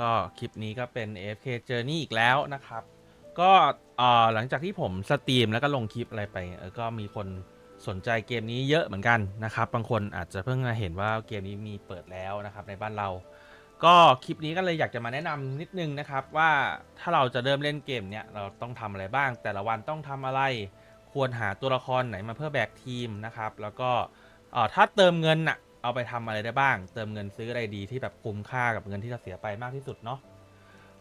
ก็คลิปนี้ก็เป็น AFK Journey อีกแล้วนะครับ ก็หลังจากที่ผมสตรีมแล้วก็ลงคลิปอะไรไปก็มีคนสนใจเกมนี้เยอะเหมือนกันนะครับ บางคนอาจจะเพิ่งเห็นว่าเกมนี้มีเปิดแล้วนะครับในบ้านเรา ก็คลิปนี้ก็เลยอยากจะมาแนะนำนิดนึงนะครับว่าถ้าเราจะเริ่มเล่นเกมเนี้ยเราต้องทำอะไรบ้าง แต่ละวันต้องทำอะไร ควรหาตัวละครไหนมาเพื่อแบกทีมนะครับ แล้วก็ถ้าเติมเงินน่ะ เอาไปทำอะไรได้บ้าง เติมเงินซื้ออะไรดีที่แบบคุ้มค่ากับเงินที่เราเสียไปมากที่สุดเนาะ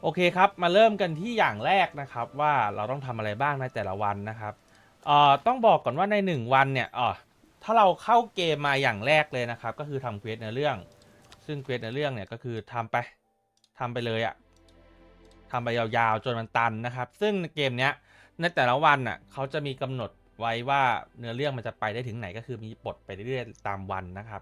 โอเคครับ มาเริ่มกันที่อย่างแรกนะครับ ว่าเราต้องทำอะไรบ้างในแต่ละวันนะครับเอ่อต้องบอกก่อนว่าใน 1 วันเนี่ยเอ่อถ้าเราเข้าเกมมาอย่างแรกเลยนะครับ ก็คือทำเควสในเรื่อง ซึ่งเควสในเรื่องเนี่ยก็คือทำไปทำไปเลยอะทำไปยาวๆจนมันตันนะครับ ซึ่งเกมเนี้ยในแต่ละวันน่ะเขาจะมีกำหนดไว้ว่าเนื้อเรื่องมันจะไปได้ถึงไหนก็คือมีบทไปเรื่อยๆตามวันนะครับ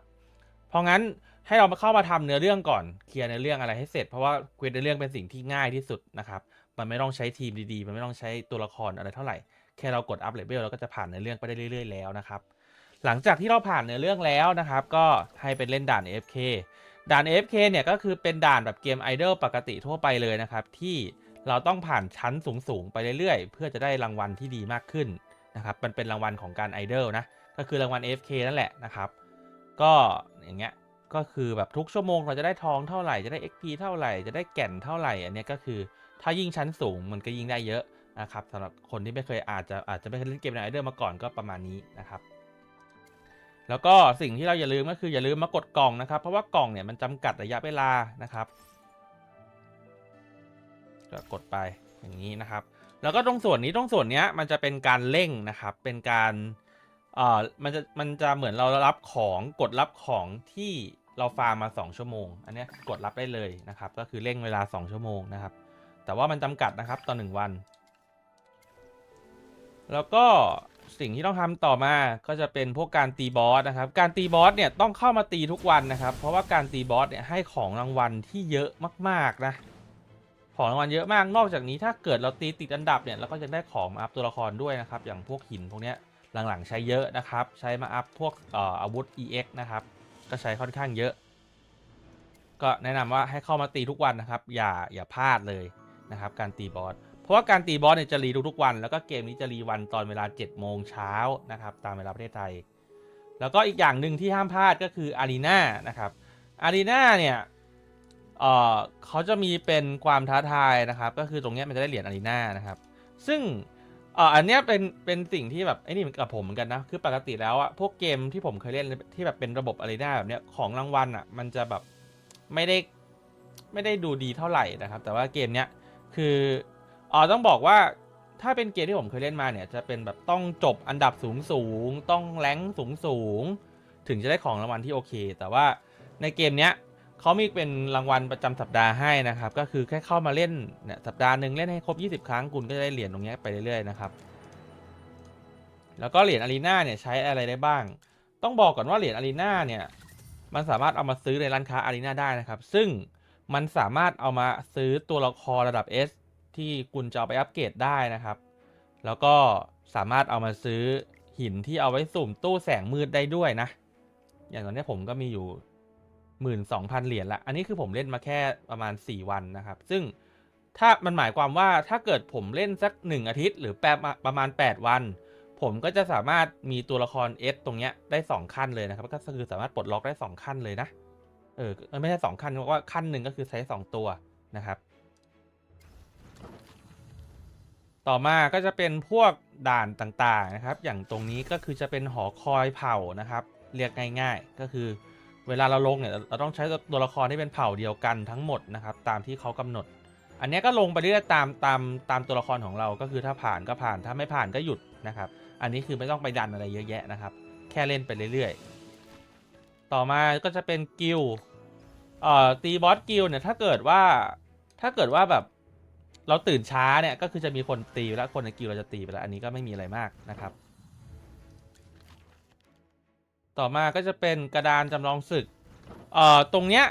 เพราะงั้นให้เรามาเข้ามาทำเนื้อเรื่องก่อนเคลียร์เนื้อเรื่องอะไรให้เสร็จเพราะว่าเควสเนื้อเรื่องเป็นสิ่งที่ง่ายที่สุดนะครับมันไม่ต้องใช้ทีมดีๆ มันไม่ต้องใช้ตัวละครอะไรเท่าไหร่แค่เรากดอัพเลเวลเราก็จะผ่านเนื้อเรื่องไปได้เรื่อย ๆ แล้วนะครับหลังจากที่เราผ่านเนื้อเรื่องแล้วนะครับ ก็ให้เป็นเล่นด่าน AFK ด่าน AFK เนี่ยก็คือเป็นด่านแบบเกมไอดอลปกติทั่วไปเลยนะครับ ที่เราต้องผ่านชั้นสูงๆไปเรื่อยๆ เพื่อจะได้รางวัลที่ดีมากขึ้นนะครับมันเป็นรางวัลของการไอดอลนะก็คือรางวัล AFK นั่นแหละนะครับ ก็อย่างเงี้ยก็คือแบบทุกชั่วโมงเราจะได้ทองเท่าไหร่จะได้ XP เท่าไหร่จะได้แก่นเท่าไหร่อันนี้ก็คือถ้ายิ่งชั้นสูงมันก็ยิ่งได้เยอะนะครับสำหรับคนที่ไม่เคยอาจจะอาจจะไม่เคยเล่นเกมในไอเดอร์มาก่อนก็ประมาณนี้นะครับแล้วก็สิ่งที่เราอย่าลืมก็คืออย่าลืมมากดกล่องนะครับ เพราะว่ากล่องเนี่ยมันจำกัดระยะเวลานะครับก็กดไปอย่างนี้นะครับ แล้วก็ตรงส่วนนี้ตรงส่วนเนี้ยมันจะเป็นการเร่งนะครับ เป็นการ อ่อมันจะมันจะเหมือนเรารับของกดรับของที่เราฟาร์มมา 2 ชั่วโมง อันนี้กดรับได้เลยนะครับ ก็คือเร่งเวลา 2 ชั่วโมงนะครับ แต่ว่ามันจำกัดนะครับต่อ1วัน แล้วก็สิ่งที่ต้องทำต่อมาก็จะเป็นพวกการตีบอสนะครับ การตีบอสเนี่ยต้องเข้ามาตีทุกวันนะครับ เพราะว่าการตีบอสเนี่ยให้ของรางวัลที่เยอะมากๆนะ ของรางวัลเยอะมาก นอกจากนี้ถ้าเกิดเราตีติดอันดับเนี่ยเราก็จะได้ของมาอัพตัวละครด้วยนะครับ อย่างพวกหินพวกเนี้ย หลังๆใช้เยอะนะครับ ใช้มาอัพพวกอาวุธ EX นะครับ ก็ใช้ค่อนข้างเยอะ ก็แนะนำว่าให้เข้ามาตีทุกวันนะครับ อย่าอย่าพลาดเลยนะครับ การตีบอส เพราะว่าการตีบอสเนี่ยจะรีทุกๆวัน แล้วก็เกมนี้จะรีวันตอนเวลา7โมงเช้านะครับ ตามเวลาประเทศไทย แล้วก็อีกอย่างหนึ่งที่ห้ามพลาดก็คืออารีนานะครับอารีนาเนี่ยเอ่อเขาจะมีเป็นความท้าทายนะครับ ก็คือตรงนี้มันจะได้เหรียญอารีนานะครับ ซึ่ง อ่ออันเนี้ยเป็นเป็นสิ่งที่แบบไอ้นี่เหมือนกับผมเหมือนกันนะคือปกติแล้วอะพวกเกมที่ผมเคยเล่นที่แบบเป็นระบบอารีนาแบบเนี้ยของรางวัลอะมันจะแบบไม่ได้ไม่ได้ดูดีเท่าไหร่นะครับ แต่ว่าเกมเนี้ยคืออ๋อต้องบอกว่าถ้าเป็นเกมที่ผมเคยเล่นมาเนี่ยจะเป็นแบบต้องจบอันดับสูงสูงต้องแรงสูงสูงถึงจะได้ของรางวัลที่โอเค แต่ว่าในเกมเนี้ย เขามีเป็นรางวัลประจำสัปดาห์ให้นะครับ ก็คือแค่เข้ามาเล่นเนี่ยสัปดาห์หนึ่งเล่นให้ครบ 20 ครั้งคุณก็จะได้เหรียญตรงนี้ไปเรื่อยๆนะครับ แล้วก็เหรียญอารีนาเนี่ยใช้อะไรได้บ้าง ต้องบอกก่อนว่าเหรียญอารีนาเนี่ยมันสามารถเอามาซื้อในร้านค้าอารีนาได้นะครับ ซึ่งมันสามารถเอามาซื้อตัวละครระดับ S ที่คุณจะเอาไปอัปเกรดได้นะครับ แล้วก็สามารถเอามาซื้อหินที่เอาไว้สุ่มตู้แสงมืดได้ด้วยนะ อย่างตอนนี้ผมก็มีอยู่ หมื่นสองพันเหรียญละ อันนี้คือผมเล่นมาแค่ประมาณ 4 วันนะครับ ซึ่งถ้ามันหมายความว่าถ้าเกิดผมเล่นสัก 1 อาทิตย์ หรือแปประประมาณ 8 วัน ผมก็จะสามารถมีตัวละคร S ตรงเนี้ยได้ 2 ขั้นเลยนะครับ ก็คือสามารถปลดล็อกได้ 2 ขั้นเลยนะ เออไม่ใช่ 2 ขั้นเพราะว่าขั้นหนึ่งก็คือใช้ 2 ตัวนะครับ ต่อมาก็จะเป็นพวกด่านต่างๆนะครับ อย่างตรงนี้ก็คือจะเป็นหอคอยเผ่านะครับ เรียกง่าย ๆ ก็คือ เวลาเราลงเนี่ยเราต้องใช้ตัวละครที่เป็นเผ่าเดียวกันทั้งหมดนะครับตามที่เขากำหนด อันนี้ก็ลงไปเรื่อยตามตามตามตัวละครของเราก็คือถ้าผ่านก็ผ่านถ้าไม่ผ่านก็หยุดนะครับ อันนี้คือไม่ต้องไปดันอะไรเยอะแยะนะครับ แค่เล่นไปเรื่อยๆ ต่อมาก็จะเป็นกิลเอ่อตีบอสกิลเนี่ยถ้าเกิดว่าถ้าเกิดว่าแบบเราตื่นช้าเนี่ยก็คือจะมีคนตีไปแล้วคนในกิลเราจะตีไปแล้วอันนี้ก็ไม่มีอะไรมากนะครับ ต่อมาก็จะเป็นกระดานจำลองศึก เอ่อ ตรงเนี้ย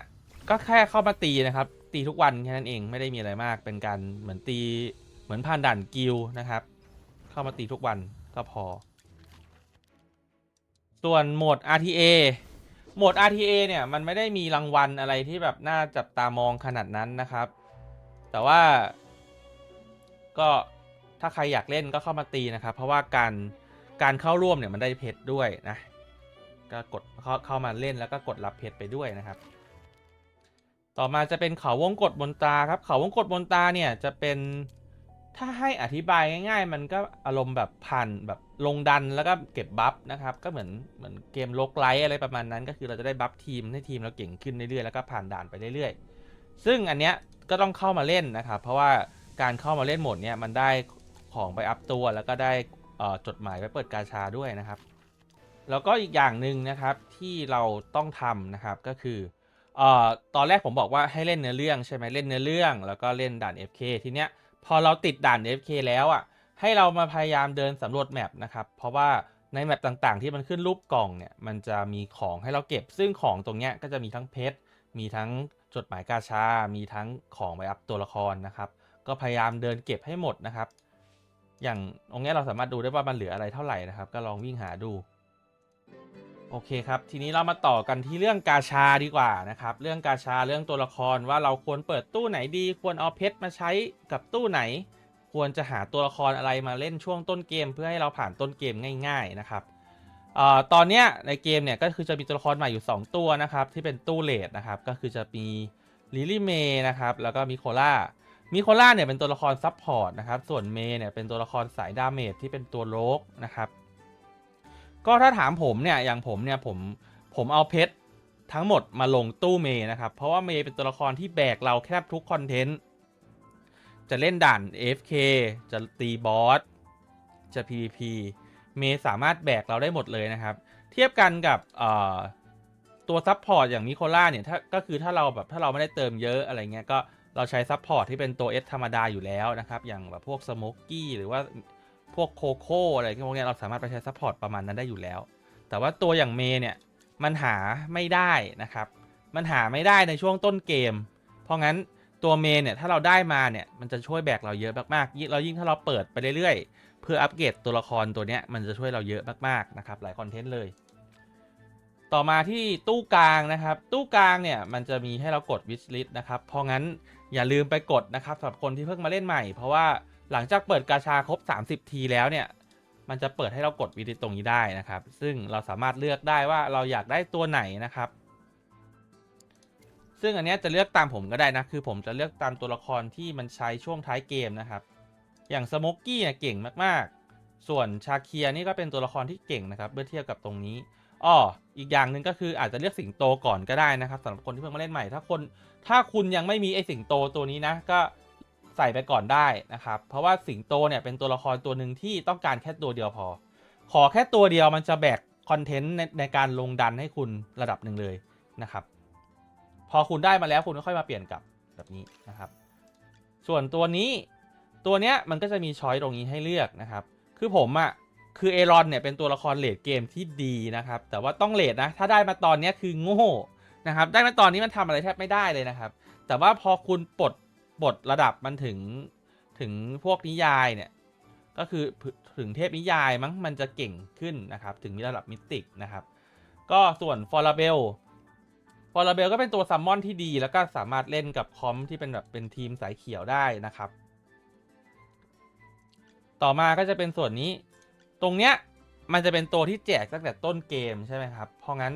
ก็แค่เข้ามาตีนะครับ ตีทุกวันแค่นั้นเองไม่ได้มีอะไรมาก เป็นการเหมือนตีเหมือนผ่านด่านกิลนะครับ เข้ามาตีทุกวันก็พอ ส่วนโหมด RTA โหมด RTA เนี่ยมันไม่ได้มีรางวัลอะไรที่แบบน่าจับตามองขนาดนั้นนะครับ แต่ว่าก็ถ้าใครอยากเล่นก็เข้ามาตีนะครับ เพราะว่าการการเข้าร่วมเนี่ยมันได้เพชรด้วยนะ ก็กดเข้าเข้ามาเล่นแล้วก็กดรับเพชรไปด้วยนะครับ ต่อมาจะเป็นเขาวงกดบนตาครับ เขาวงกดบนตาเนี่ยจะเป็นถ้าให้อธิบายง่าย ๆ มันก็อารมณ์แบบผ่านแบบลงดันแล้วก็เก็บบัฟนะครับ ก็เหมือนเหมือนเกมโลกไลท์อะไรประมาณนั้น ก็คือเราจะได้บัฟทีมให้ทีมเราเก่งขึ้นเรื่อยๆแล้วก็ผ่านด่านไปเรื่อยๆ ซึ่งอันเนี้ยก็ต้องเข้ามาเล่นนะครับ เพราะว่าการเข้ามาเล่นโหมดเนี้ยมันได้ของไปอัพตัวแล้วก็ได้จดหมายไปเปิดกาชาด้วยนะครับ แล้วก็อีกอย่างหนึ่งนะครับที่เราต้องทำนะครับก็คือเอ่อตอนแรกผมบอกว่าให้เล่นเนื้อเรื่องใช่ไหมเล่นเนื้อเรื่อง แล้วก็เล่นด่าน FK ทีเนี้ยพอเราติดด่าน FK แล้วอะให้เรามาพยายามเดินสำรวจแมปนะครับเพราะว่าในแมปต่างๆ ที่มันขึ้นรูปกล่องเนี่ยมันจะมีของให้เราเก็บ ซึ่งของตรงเนี้ยก็จะมีทั้งเพชรมีทั้งจดหมายกาชา มีทั้งของไปอัพตัวละครนะครับ ก็พยายามเดินเก็บให้หมดนะครับ อย่างตรงเนี้ยเราสามารถดูได้ว่ามันเหลืออะไรเท่าไหร่นะครับ ก็ลองวิ่งหาดู โอเคครับ ทีนี้เรามาต่อกันที่เรื่องกาชาดีกว่านะครับ เรื่องกาชาเรื่องตัวละครว่าเราควรเปิดตู้ไหนดี ควรเอาเพชรมาใช้กับตู้ไหน ควรจะหาตัวละครอะไรมาเล่นช่วงต้นเกม เพื่อให้เราผ่านต้นเกมง่าย ๆนะครับออตอนเนี้ยในเกมเนี่ยก็คือจะมีตัวละครใหม่อยู่ 2 ตัวนะครับที่เป็นตู้เลดนะครับก็คือจะมีลิลี่เมย์นะครับแล้วก็มิโคล่ามิโคล่าเนี่ยเป็นตัวละครซับพอร์ตนะครับส่วนเมย์เนี่ยเป็นตัวละครสายดาเมจที่เป็นตัวโลกนะครับ ก็ถ้าถามผมเนี่ยอย่างผมเนี่ยผมผมเอาเพชรทั้งหมดมาลงตู้เมย์นะครับ เพราะว่าเมย์เป็นตัวละครที่แบกเราแทบทุกคอนเทนต์ จะเล่นด่าน AFK จะตีบอส จะ PVP เมย์สามารถแบกเราได้หมดเลยนะครับ เทียบกันกับตัวซับพอร์ตอย่างมิโคล่าเนี่ยถ้าก็คือถ้าเราแบบถ้าเราไม่ได้เติมเยอะอะไรเงี้ยก็เราใช้ซับพอร์ตที่เป็นตัว S ธรรมดาอยู่แล้วนะครับ อย่างแบบพวกสโมกกี้หรือว่า พวกโคโค่อะไรพวกนี้เราสามารถไปใช้ซับพอร์ตประมาณนั้นได้อยู่แล้ว แต่ว่าตัวอย่างเมเนี่ยมันหาไม่ได้นะครับ มันหาไม่ได้ในช่วงต้นเกม เพราะงั้นตัวเมเนี่ยถ้าเราได้มาเนี่ยมันจะช่วยแบกเราเยอะมากๆยิ่งเรายิ่งถ้าเราเปิดไปเรื่อยๆ เพื่ออัปเกรดตัวละครตัวเนี้ยมันจะช่วยเราเยอะมากๆนะครับหลายคอนเทนต์เลย ต่อมาที่ตู้กลางนะครับ ตู้กลางเนี่ยมันจะมีให้เรากด wish list นะครับเพราะงั้นอย่าลืมไปกดนะครับสำหรับคนที่เพิ่งมาเล่นใหม่ เพราะว่า หลังจากเปิดกาชาครบ 30 ทีแล้วเนี่ย มันจะเปิดให้เรากดวิดีตรงนี้ได้นะครับ ซึ่งเราสามารถเลือกได้ว่าเราอยากได้ตัวไหนนะครับ ซึ่งอันนี้จะเลือกตามผมก็ได้นะ คือผมจะเลือกตามตัวละครที่มันใช้ช่วงท้ายเกมนะครับ อย่างสโมกกี้เนี่ยเก่งมากๆ ส่วนชาเคียนี่ก็เป็นตัวละครที่เก่งนะครับ เมื่อเทียบกับตรงนี้อ้ออีกอย่างหนึ่งก็คืออาจจะเลือกสิงโตก่อนก็ได้นะครับสำหรับคนที่เพิ่งมาเล่นใหม่ ถ้าคนถ้าคุณยังไม่มีไอสิงโตตัวนี้นะก็ ใส่ไปก่อนได้นะครับ เพราะว่าสิงโตเนี่ยเป็นตัวละครตัวหนึ่งที่ต้องการแค่ตัวเดียวพอ ขอแค่ตัวเดียวมันจะแบกคอนเทนต์ในในการลงดันให้คุณระดับหนึ่งเลยนะครับ พอคุณได้มาแล้วคุณก็ค่อยมาเปลี่ยนกลับแบบนี้นะครับ ส่วนตัวนี้ตัวเนี้ยมันก็จะมีช้อยตรงนี้ให้เลือกนะครับ คือผมอะ่ะคือเอรอนเนี่ยเป็นตัวละครเลดเกมที่ดีนะครับ แต่ว่าต้องเลดนะ ถ้าได้มาตอนเนี้ยคือโง่นะครับ ได้มาตอนนี้มันทำอะไรแทบไม่ได้เลยนะครับ แต่ว่าพอคุณปลด ปลดระดับมันถึงถึงพวกนิยายเนี่ยก็คือถึงเทพนิยายมั้งมันจะเก่งขึ้นนะครับ ถึงระดับมิติกนะครับ ก็ส่วนฟอร์เบลฟอร์เบลก็เป็นตัวซัมมอนที่ดี แล้วก็สามารถเล่นกับคอมที่เป็นแบบเป็นทีมสายเขียวได้นะครับ ต่อมาก็จะเป็นส่วนนี้ ตรงเนี้ยมันจะเป็นตัวที่แจกตั้งแต่ต้นเกมใช่ไหมครับ เพราะงั้น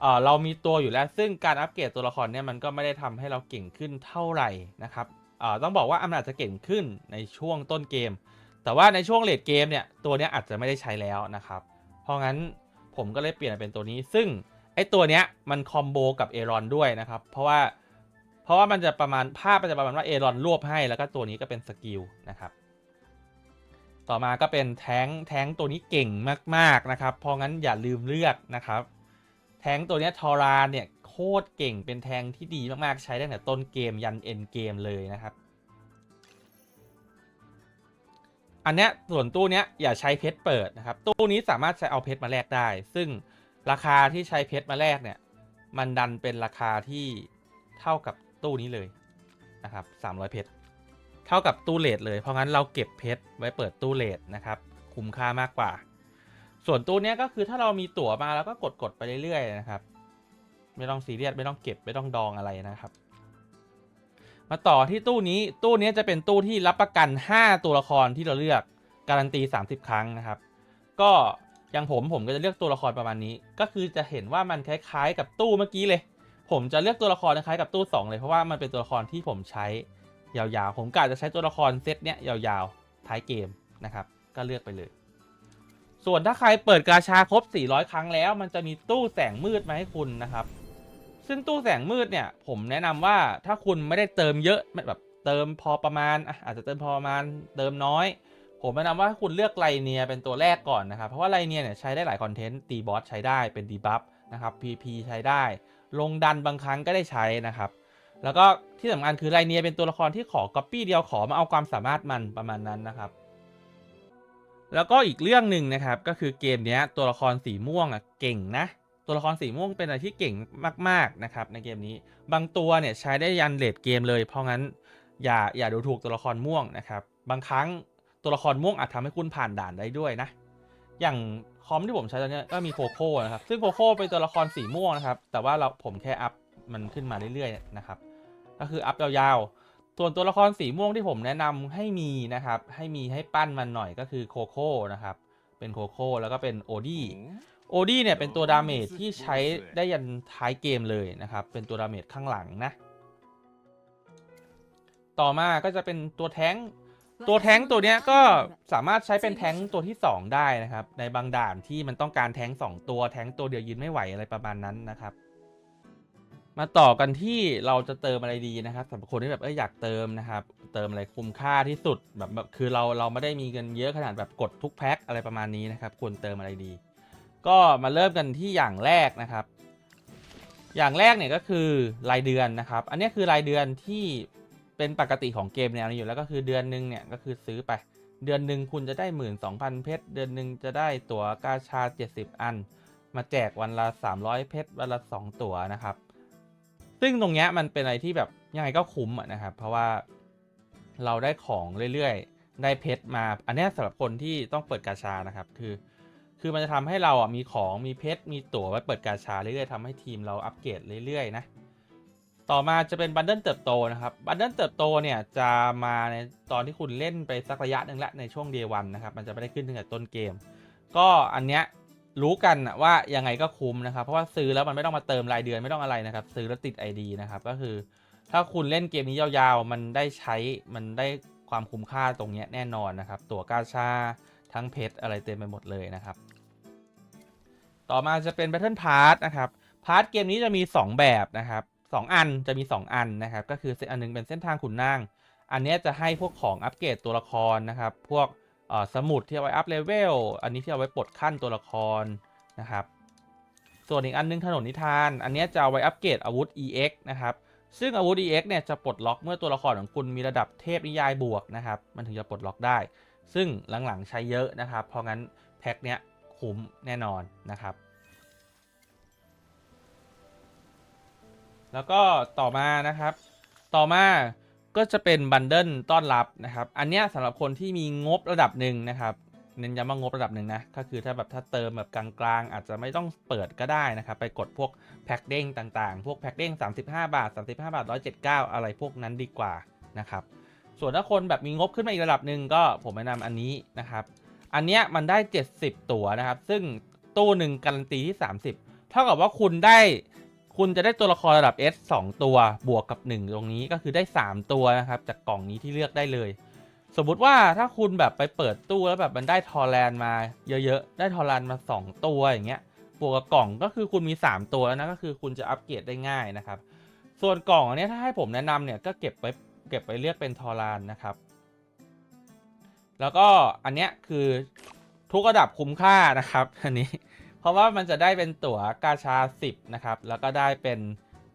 เอ่อเรามีตัวอยู่แล้วซึ่งการอัปเกรดตัวละครเนี่ยมันก็ไม่ได้ทำให้เราเก่งขึ้นเท่าไหร่นะครับเอ่อต้องบอกว่าอำนาจจะเก่งขึ้นในช่วงต้นเกม แต่ว่าในช่วงเลดเกมเนี่ยตัวเนี้ยอาจจะไม่ได้ใช้แล้วนะครับ เพราะงั้นผมก็เลยเปลี่ยนเป็นตัวนี้ ซึ่งไอ้ตัวเนี้ยมันคอมโบกับเอรอนด้วยนะครับ เพราะว่าเพราะว่ามันจะประมาณภาพมันจะประมาณว่าเอรอนรวบให้แล้วก็ตัวนี้ก็เป็นสกิลนะครับต่อมาก็เป็นแท้งแท้งตัวนี้เก่งมากๆนะครับ เพราะงั้นอย่าลืมเลือกนะครับ แทงตัวเนี้ยทอรานเนี่ยโคตรเก่งเป็นแทงที่ดีมากๆ ใช้ตั้งแต่ต้นเกมยันเอ็นเกมเลยนะครับ อันเนี้ยส่วนตู้เนี้ยอย่าใช้เพชรเปิดนะครับ ตู้นี้สามารถใช้เอาเพชรมาแลกได้ ซึ่งราคาที่ใช้เพชรมาแลกเนี่ย มันดันเป็นราคาที่เท่ากับตู้นี้เลยนะครับ300 เพชรเท่ากับตู้เลทเลย เพราะงั้นเราเก็บเพชรไว้เปิดตู้เลทนะครับ คุ้มค่ามากกว่า ส่วนตู้เนี้ยก็คือถ้าเรามีตั๋วมาแล้วก็กดกดๆไปเรื่อยๆนะครับ ไม่ต้องซีเรียสไม่ต้องเก็บไม่ต้องดองอะไรนะครับ มาต่อที่ตู้นี้ตู้นี้จะเป็นตู้ที่รับประกัน 5 ตัวละครที่เราเลือกการันตี 30 ครั้งนะครับ ก็อย่างผมผมก็จะเลือกตัวละครประมาณนี้ ก็คือจะเห็นว่ามันคล้ายๆ กับตู้เมื่อกี้เลย ผมจะเลือกตัวละครคล้ายกับตู้ 2 เลยเพราะว่ามันเป็นตัวละครที่ผมใช้ยาวๆ ผมกะจะใช้ตัวละครเซตเนี้ยยาวๆท้ายเกมนะครับ ก็เลือกไปเลย ส่วนถ้าใครเปิดกาชาครบ 400 ครั้งแล้ว มันจะมีตู้แสงมืดมาให้คุณนะครับ ซึ่งตู้แสงมืดเนี่ย ผมแนะนำว่าถ้าคุณไม่ได้เติมเยอะแบบเติมพอประมาณอาจจะเติมพอประมาณเติมน้อย ผมแนะนำว่าคุณเลือกไลเนียเป็นตัวแรกก่อนนะครับ เพราะว่าไลเนียเนี่ยใช้ได้หลายคอนเทนต์ตีบอสใช้ได้เป็นดีบัฟนะครับ PP ใช้ได้ ลงดันบางครั้งก็ได้ใช้นะครับ แล้วก็ที่สำคัญคือไลเนียเป็นตัวละครที่ขอก๊อปปี้เดียวขอมาเอาความสามารถมันประมาณนั้นนะครับ แล้วก็อีกเรื่องหนึ่งนะครับ ก็คือเกมนี้ตัวละครสีม่วงอะเก่งนะ ตัวละครสีม่วงเป็นอะไรที่เก่งมากๆนะครับในเกมนี้ บางตัวเนี่ยใช้ได้ยันเลดเกมเลย เพราะงั้นอย่าอย่าดูถูกตัวละครม่วงนะครับ บางครั้งตัวละครม่วงอาจทำให้คุณผ่านด่านได้ด้วยนะ อย่างคอมที่ผมใช้ตอนนี้ก็มีโคโค่นะครับ ซึ่งโคโค่เป็นตัวละครสีม่วงนะครับ แต่ว่าเราผมแค่อัพมันขึ้นมาเรื่อยๆนะครับ ก็คืออัพยาวๆ ส่วนตัวละครสีม่วงที่ผมแนะนำให้มีนะครับ ให้มีให้ปั้นมันหน่อยก็คือโคโค่นะครับ เป็นโคโค่แล้วก็เป็นโอดี้โอดี้เนี่ยเป็นตัวดาเมจที่ใช้ได้ยันท้ายเกมเลยนะครับ เป็นตัวดาเมจข้างหลังนะ ต่อมาก็จะเป็นตัวแท้ง ตัวแท้งตัวเนี้ยก็สามารถใช้เป็นแท้งตัวที่ 2 ได้นะครับ ในบางด่านที่มันต้องการแท้ง2 ตัวแท้งตัวเดียวยืนไม่ไหวอะไรประมาณนั้นนะครับ มาต่อกันที่เราจะเติมอะไรดีนะครับสำหรับคนที่แบบเอออยากเติมนะครับ เติมอะไรคุ้มค่าที่สุดแบบแบบคือเราเราไม่ได้มีเงินเยอะขนาดแบบกดทุกแพ็คอะไรประมาณนี้นะครับควรเติมอะไรดี ก็มาเริ่มกันที่อย่างแรกนะครับ อย่างแรกเนี่ยก็คือรายเดือนนะครับ อันนี้คือรายเดือนที่เป็นปกติของเกมแนวนี้อยู่แล้วก็คือเดือนหนึ่งเนี่ยก็คือซื้อไป เดือนหนึ่งคุณจะได้หมื่นสองพันเพชร เดือนหนึ่งจะได้ตั๋วกาชา 70 อัน มาแจกวันละ 300 เพชรวันละ 2 ตั๋วนะครับ ซึ่งตรงเนี้ยมันเป็นอะไรที่แบบยังไงก็คุ้มนะครับ เพราะว่าเราได้ของเรื่อยๆ ได้เพชรมา อันนี้สำหรับคนที่ต้องเปิดกาชานะครับ คือ คือมันจะทำให้เราอะมีของมีเพชรมีตั๋วไว้เปิดกาชาเรื่อยๆทำให้ทีมเราอัปเกรดเรื่อยๆนะต่อมาจะเป็นบันเดิลเติบโตนะครับ บันเดิลเติบโตเนี่ยจะมาในตอนที่คุณเล่นไปสักระยะหนึ่งละในช่วงเดวันนะครับ มันจะไม่ได้ขึ้นตั้งแต่ต้นเกม ก็อันเนี้ย รู้กันว่ายังไงก็คุ้มนะครับ เพราะว่าซื้อแล้วมันไม่ต้องมาเติมรายเดือนไม่ต้องอะไรนะครับ ซื้อแล้วติด ID นะครับ ก็คือ ถ้าคุณเล่นเกมนี้ยาวๆ มันได้ใช้มันได้ความคุ้มค่าตรงนี้แน่นอนนะครับ ตั๋วกาชาทั้งเพชรอะไรเต็มไปหมดเลยนะครับ ต่อมาจะเป็น Battle Pass นะครับพาร์ทเกมนี้จะมี 2 แบบนะครับ 2 อันจะมี 2 อันนะครับ ก็คือเส้นอันหนึงเป็นเส้นทางขุนนาง อันนี้จะให้พวกของอัปเกรดตัวละครนะครับ พวก สมุดที่เอาไว้อัพเลเวล อันนี้ที่เอาไว้ปลดขั้นตัวละครนะครับ ส่วนอีกอันนึงถนนนิทาน อันนี้จะเอาไว้อัปเกรดอาวุธ EX นะครับ ซึ่งอาวุธ EX เนี่ยจะปลดล็อกเมื่อตัวละครของคุณมีระดับเทพนิยายบวกนะครับ มันถึงจะปลดล็อกได้ ซึ่งหลังๆใช้เยอะนะครับ เพราะงั้นแพ็คเนี้ยคุ้มแน่นอนนะครับ แล้วก็ต่อมานะครับ ต่อมา ก็จะเป็นบันเดิลต้อนรับนะครับ อันเนี้ยสำหรับคนที่มีงบระดับหนึ่งนะครับเน้นย้ำว่างบระดับหนึ่งนะ ก็คือถ้าแบบถ้าเติมแบบกลางๆ อาจจะไม่ต้องเปิดก็ได้นะครับ ไปกดพวกแพ็คเด้งต่างๆ พวกแพ็คเด้ง 35 บาท 35 บาท 179 อะไรพวกนั้นดีกว่านะครับ ส่วนถ้าคนแบบมีงบขึ้นมาอีกระดับหนึ่งก็ผมแนะนำอันนี้นะครับ อันเนี้ยมันได้ 70 ตั๋วนะครับ ซึ่งตู้หนึ่งการันตีที่ 30 เท่ากับว่าคุณได้ คุณจะได้ตัวละครระดับ S 2 ตัวบวกกับ 1 ตรงนี้ก็คือได้ 3 ตัวนะครับ จากกล่องนี้ที่เลือกได้เลย สมมุติว่าถ้าคุณแบบไปเปิดตู้แล้วแบบมันได้ทอร์แลนด์มาเยอะๆ ได้ทอร์แลนด์มา 2 ตัวอย่างเงี้ยบวกกับกล่องก็คือคุณมี 3 ตัวแล้วนะก็คือคุณจะอัปเกรดได้ง่ายนะครับ ส่วนกล่องอันนี้ถ้าให้ผมแนะนำเนี่ยก็เก็บไว้เก็บไว้เลือกเป็นทอร์แลนด์นะครับ แล้วก็อันเนี้ยคือทุกระดับคุ้มค่านะครับอันนี้ เพราะว่ามันจะได้เป็นตั๋วกาชา 10 นะครับ แล้วก็ได้เป็น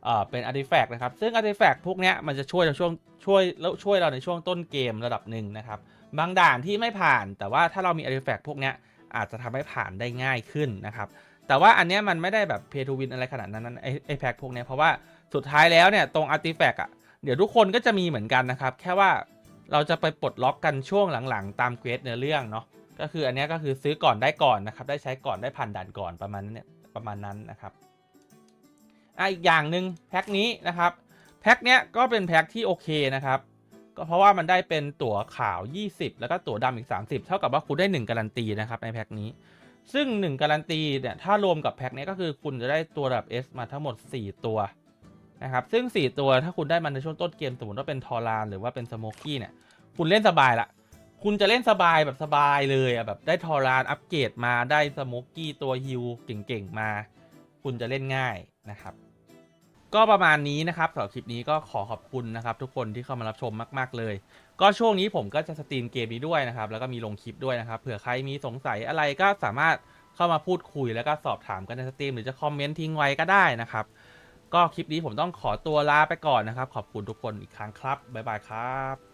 เอ่อเป็นอาร์ติแฟกต์นะครับ ซึ่งอาร์ติแฟกต์พวกเนี้ยมันจะช่วยเราช่วงช่วยแล้วช่วยเราในช่วงต้นเกมระดับหนึ่งนะครับ บางด่านที่ไม่ผ่าน แต่ว่าถ้าเรามีอาร์ติแฟกต์พวกเนี้ยอาจจะทำให้ผ่านได้ง่ายขึ้นนะครับ แต่ว่าอันเนี้ยมันไม่ได้แบบเพย์ทูวินอะไรขนาดนั้นไอไอแพ็กพวกเนี้ยเพราะว่าสุดท้ายแล้วเนี่ยตรงอาร์ติแฟกต์อะเดี๋ยวทุกคนก็จะมีเหมือนกันนะครับ แค่ว่าเราจะไปปลดล็อกกันช่วงหลังๆ ตามเควสเนื้อเรื่องเนาะ ก็คืออันนี้ก็คือซื้อก่อนได้ก่อนนะครับ ได้ใช้ก่อนได้ผ่านด่านก่อนประมาณนั้นเนี่ยประมาณนั้นนะครับอะอีกอย่างหนึ่งแพ็กนี้นะครับแพ็กเนี้ยก็เป็นแพ็กที่โอเคนะครับ ก็เพราะว่ามันได้เป็นตั๋วขาว 20 แล้วก็ตั๋วดำอีก 30 เท่ากับว่าคุณได้ 1 การันตีนะครับในแพ็กนี้ ซึ่ง 1 การันตีเนี่ยถ้ารวมกับแพ็กนี้ก็คือคุณจะได้ตัวระดับ S มาทั้งหมด 4 ตัวนะครับซึ่ง 4 ตัวถ้าคุณได้มันในช่วงต้นเกมสมมติว่าเป็นทอรานหรือว่าเป็นสโมกกี้เนี่ยคุณเล่นสบายละ คุณจะเล่นสบายแบบสบายเลยอะแบบได้ทอรานอัปเกรดมาได้สโมกกี้ตัวฮิลเก่งๆมา คุณจะเล่นง่ายนะครับ ก็ประมาณนี้นะครับสำหรับคลิปนี้ก็ขอขอบคุณนะครับ ทุกคนที่เข้ามารับชมมากๆเลย ก็ช่วงนี้ผมก็จะสตรีมเกมนี้ด้วยนะครับ แล้วก็มีลงคลิปด้วยนะครับเผื่อใครมีสงสัยอะไรก็สามารถเข้ามาพูดคุยแล้วก็สอบถามกันในสตรีมหรือจะคอมเมนต์ทิ้งไว้ก็ได้นะครับ ก็คลิปนี้ผมต้องขอตัวลาไปก่อนนะครับ ขอบคุณทุกคนอีกครั้งครับบ๊ายบายครับ